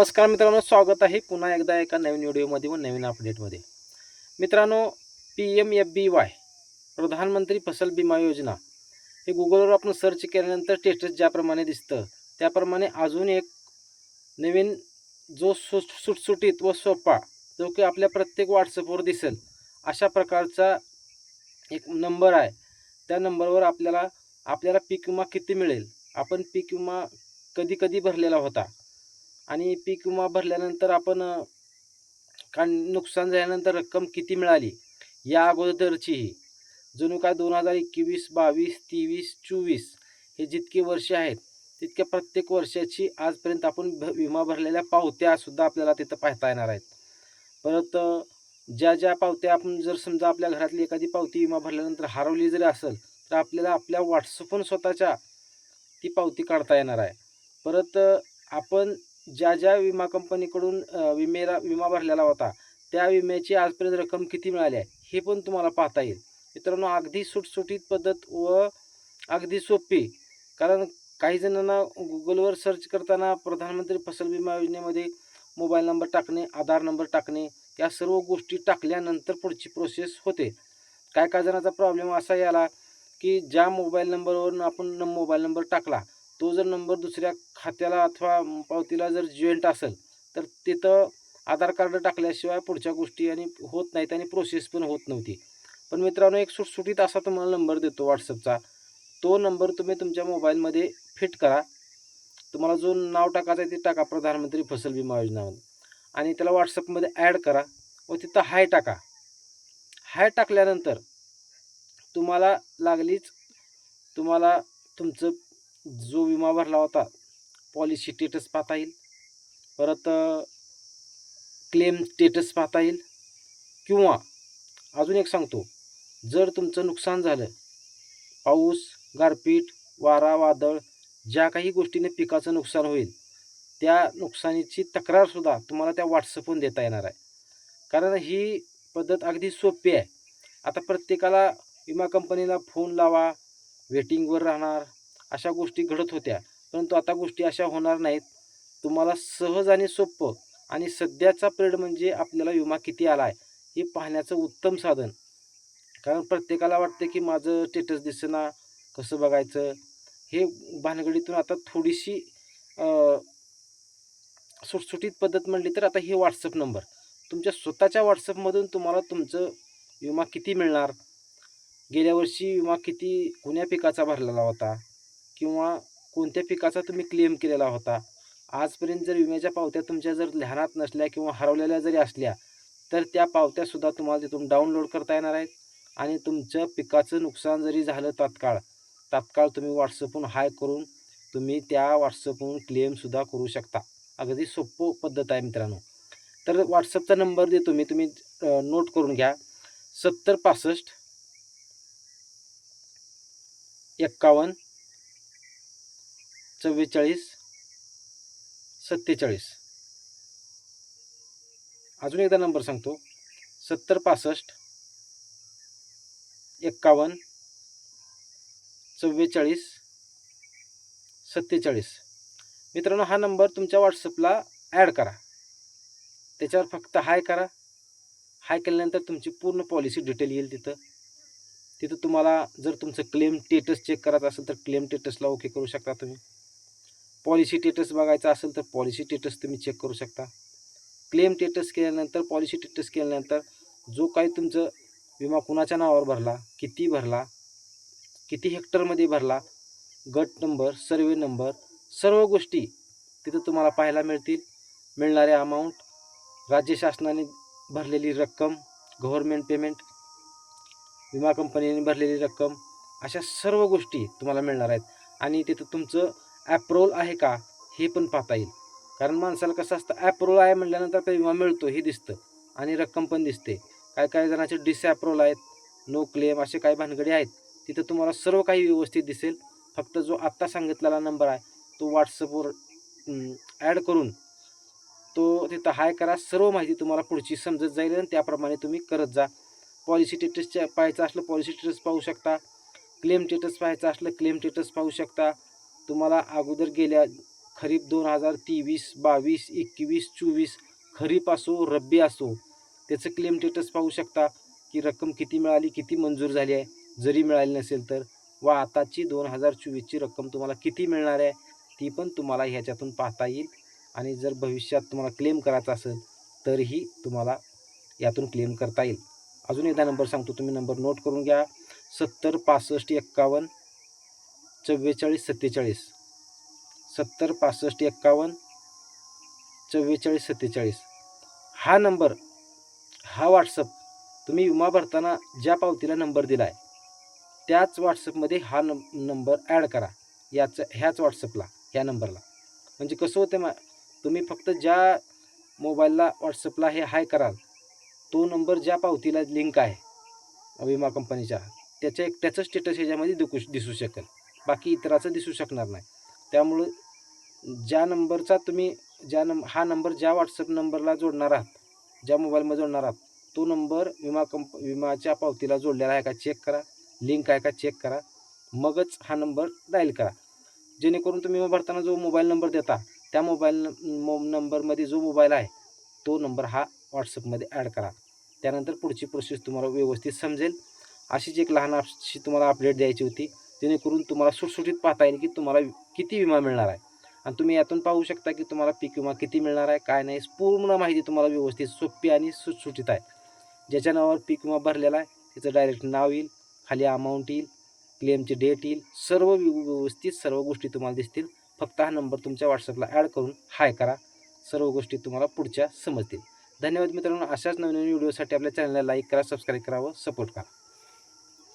नमस्कार मित्रांनो स्वागत आहे पुन्हा एकदा एका नवीन व्हिडिओमध्ये व नवीन अपडेटमध्ये. मित्रांनो P M F B Y प्रधानमंत्री फसल विमा योजना हे गुगलवर आपण सर्च केल्यानंतर स्टेटस ज्याप्रमाणे दिसतं त्याप्रमाणे अजून एक नवीन जो सु सुटसुटीत व सोपा जो की आपल्या प्रत्येक व्हॉट्सअपवर दिसेल अशा प्रकारचा एक नंबर आहे. त्या नंबरवर आपल्याला आपल्याला पीक विमा किती मिळेल? आपण पीक विमा कधी कधी भरलेला होता? आणि पीक विमा भरल्यानंतर आपण का नुकसान झाल्यानंतर रक्कम किती मिळाली? या अगोदरचीही जणू काय दोन हजार एकवीस बावीस तेवीस चोवीस हे जितके वर्षे आहेत तितक्या प्रत्येक वर्षाची आजपर्यंत आपण भ विमा भरलेल्या पावत्यासुद्धा आपल्याला तिथं पाहता येणार आहेत. परत ज्या ज्या पावत्या आपण जर समजा आपल्या घरातली एखादी पावती विमा भरल्यानंतर हरवली जरी असेल तर आपल्याला आपल्या व्हॉट्सअपहून स्वतःच्या ती पावती काढता येणार आहे. परत आपण ज्या ज्या विमा कंपनीकडून विमेला विमा भरलेला होता त्या विम्याची आजपर्यंत रक्कम किती मिळाली आहे हे पण तुम्हाला पाहता येईल. मित्रांनो अगदी सुटसुटीत पद्धत व अगदी सोपी कारण काही जणांना गुगलवर सर्च करताना प्रधानमंत्री फसल विमा योजनेमध्ये मोबाईल नंबर टाकणे आधार नंबर टाकणे या सर्व गोष्टी टाकल्यानंतर पुढची प्रोसेस होते. काय काय जणांचा प्रॉब्लेम असा याला की ज्या मोबाईल नंबरवरून आपण मोबाईल नंबर टाकला तो जर नंबर दुसऱ्या खात्याला अथवा पावतीला जर जॉईंट असेल तर तिथं आधार कार्ड टाकल्याशिवाय पुढच्या गोष्टी आणि होत नाहीत आणि प्रोसेस पण होत नव्हती. पण मित्रांनो एक सुटसुटीत असा तुम्हाला नंबर देतो व्हॉट्सअपचा तो नंबर तुम्ही तुमच्या मोबाईलमध्ये फिट करा. तुम्हाला जो नाव टाकायचं आहे ते टाका प्रधानमंत्री फसल विमा योजना आणि त्याला व्हॉट्सअपमध्ये ॲड करा व तिथं हाय टाका. हाय टाकल्यानंतर तुम्हाला लागलीच तुम्हाला तुमचं जो विमा भरला होता पॉलिसी स्टेटस पाहता येईल. परत क्लेम स्टेटस पाहता येईल. किंवा अजून एक सांगतो जर तुमचं नुकसान झालं पाऊस गारपीट वारा वादळ ज्या काही गोष्टीने पिकाचं नुकसान होईल त्या नुकसानीची तक्रारसुद्धा तुम्हाला त्या व्हॉट्सअपवरून देता येणार आहे. कारण ही पद्धत अगदी सोपी आहे. आता प्रत्येकाला विमा कंपनीला फोन लावा वेटिंगवर राहणार अशा गोष्टी घडत होत्या. परंतु आता गोष्टी अशा होणार नाहीत. तुम्हाला सहज आणि सोपं आणि सध्याचा पिरियड म्हणजे आपल्याला विमा किती आला आहे हे पाहण्याचं उत्तम साधन. कारण प्रत्येकाला वाटतं की माझं स्टेटस दिसेना कसं बघायचं? हे भानगडीतून आता थोडीशी सुटसुटीत पद्धत म्हणली तर आता हे व्हॉट्सअप नंबर तुमच्या स्वतःच्या व्हॉट्सअपमधून तुम्हाला तुमचं विमा किती मिळणार? गेल्या वर्षी विमा किती कोण्या पिकाचा भरलेला होता? किंवा कोणत्या पिकाचा तुम्ही क्लेम केलेला होता? आजपर्यंत जर विम्याच्या पावत्या तुमच्या जर ध्यानात नसल्या किंवा हरवलेल्या जरी असल्या तर त्या पावत्यासुद्धा तुम्हाला तिथून डाउनलोड करता येणार आहेत. आणि तुमच्या पिकाचं नुकसान जरी झालं तात्काळ तात्काळ तुम्ही व्हॉट्सअपहून हाय करून तुम्ही त्या व्हॉट्सअपहून क्लेमसुद्धा करू शकता. अगदी सोपं पद्धत आहे मित्रांनो. तर व्हॉट्सअपचा नंबर देतो मी तुम्ही नोट करून घ्या. सत्तर पासष्ट एक्कावन्न चव्वेचाळीस सत्तेचाळीस. अजून एकदा नंबर सांगतो. सत्तर पासष्ट एक्कावन्न चव्वेचाळीस सत्तेचाळीस. मित्रांनो हा नंबर तुमच्या व्हॉट्सअपला ॲड करा. त्याच्यावर फक्त हाय करा. हाय केल्यानंतर तुमची पूर्ण पॉलिसी डिटेल येईल तिथं. तिथं तुम्हाला जर तुमचं क्लेम स्टेटस चेक करायचं असेल तर क्लेम स्टेटसला ओके करू शकता तुम्ही. पॉलिसी टेटस बघायचं असेल तर पॉलिसी टेटस तुम्ही चेक करू शकता. क्लेम टेटस केल्यानंतर पॉलिसी टेटस केल्यानंतर जो काही तुमचं विमा कुणाच्या नावावर भरला किती भरला किती हेक्टरमध्ये भरला गट नंबर सर्वे नंबर सर्व गोष्टी तिथं तुम्हाला पाहायला मिळतील. मिळणारे अमाऊंट राज्य शासनाने भरलेली रक्कम गव्हर्मेंट पेमेंट विमा कंपनीने भरलेली रक्कम अशा सर्व गोष्टी तुम्हाला मिळणार आहेत. आणि तिथं तुमचं ॲप्रोल आहे का हे पण पाहता येईल. कारण माणसाला कसं असतं ॲप्रोल आहे म्हटल्यानंतर आपल्याला विमा मिळतो हे दिसतं. आणि रक्कम पण दिसते. काय काय जणांचे डिसॲप्रोल आहेत नो क्लेम असे काही भानगडी आहेत. तिथं तुम्हाला सर्व काही व्यवस्थित दिसेल. फक्त जो आत्ता सांगितलेला नंबर आहे तो व्हॉट्सअपवर ॲड करून तो तिथं हाय करा. सर्व माहिती तुम्हाला पुढची समजत जाईल आणि त्याप्रमाणे तुम्ही करत जा. पॉलिसी स्टेटसच्या पाहायचं असलं पॉलिसी स्टेटस पाहू शकता. क्लेम स्टेटस पाहायचं असलं क्लेम स्टेटस पाहू शकता. तुम्हाला अगोदर गेल्या खरीप दोन हजार तेवीस बावीस एकवीस चोवीस खरीप असो रब्बी असो त्याचं क्लेम स्टेटस पाहू शकता की रक्कम किती मिळाली किती मंजूर झाली आहे. जरी मिळाली नसेल तर व आताची दोन हजार चोवीसची रक्कम तुम्हाला किती मिळणार आहे ती पण तुम्हाला ह्याच्यातून पाहता येईल. आणि जर भविष्यात तुम्हाला क्लेम करायचा असेल तरीही तुम्हाला यातून क्लेम करता येईल. अजून एकदा नंबर सांगतो तुम्ही नंबर नोट करून घ्या. सत्तर पासष्ट एक्कावन्न चव्वेचाळीस सत्तेचाळीस. सत्तर पासष्ट एक्कावन्न चव्वेचाळीस सत्तेचाळीस. हा नंबर हा व्हॉट्सअप तुम्ही विमा भरताना ज्या पावतीला नंबर दिला आहे त्याच व्हॉट्सअपमध्ये हा नं नंबर ॲड करा. याचं ह्याच व्हॉट्सअपला ह्या नंबरला. म्हणजे कसं होतं मा तुम्ही फक्त ज्या मोबाईलला व्हॉट्सअपला हे हाय कराल तो नंबर ज्या पावतीला लिंक आहे विमा कंपनीच्या त्याच्या एकट्याचं स्टेटस ह्याच्यामध्ये दिकू दिसू शकेल. बाकी इतराचं दिसू शकणार नाही. त्यामुळं ज्या नंबरचा तुम्ही ज्या नंब हा नंबर ज्या व्हॉट्सअप नंबरला जोडणार आहात ज्या मोबाईलमध्ये जोडणार आहात तो नंबर विमा कंप विमाच्या पावतीला जोडलेला आहे का चेक करा. लिंक आहे का चेक करा. मगच हा नंबर डायल करा. जेणेकरून तुम्ही विमा भरताना जो मोबाईल नंबर देता त्या मोबाईल मो नंबरमध्ये जो मोबाईल आहे तो नंबर हा व्हॉट्सअपमध्ये ॲड करा. त्यानंतर पुढची प्रोसेस तुम्हाला व्यवस्थित समजेल. अशीच एक लहान आपशी तुम्हाला अपडेट द्यायची होती. जेणेकरून तुम्हाला सुटसुटीत पाहता येईल की तुम्हाला किती विमा मिळणार आहे. आणि तुम्ही यातून पाहू शकता की तुम्हाला पीक विमा किती मिळणार आहे काय नाही पूर्ण माहिती तुम्हाला व्यवस्थित सोपी आणि सुटसुटीत आहे. ज्याच्या नावावर पीक विमा भरलेला आहे त्याचं डायरेक्ट नाव येईल खाली अमाऊंट येईल क्लेमची डेट येईल सर्व व्यवस्थित सर्व गोष्टी तुम्हाला दिसतील. फक्त हा नंबर तुमच्या व्हॉट्सअपला ॲड करून हाय करा. सर्व गोष्टी तुम्हाला पुढच्या समजतील. धन्यवाद मित्रांनो अशाच नवीन नवीन व्हिडिओसाठी आपल्या चॅनलला लाईक करा सबस्क्राईब करा व सपोर्ट करा.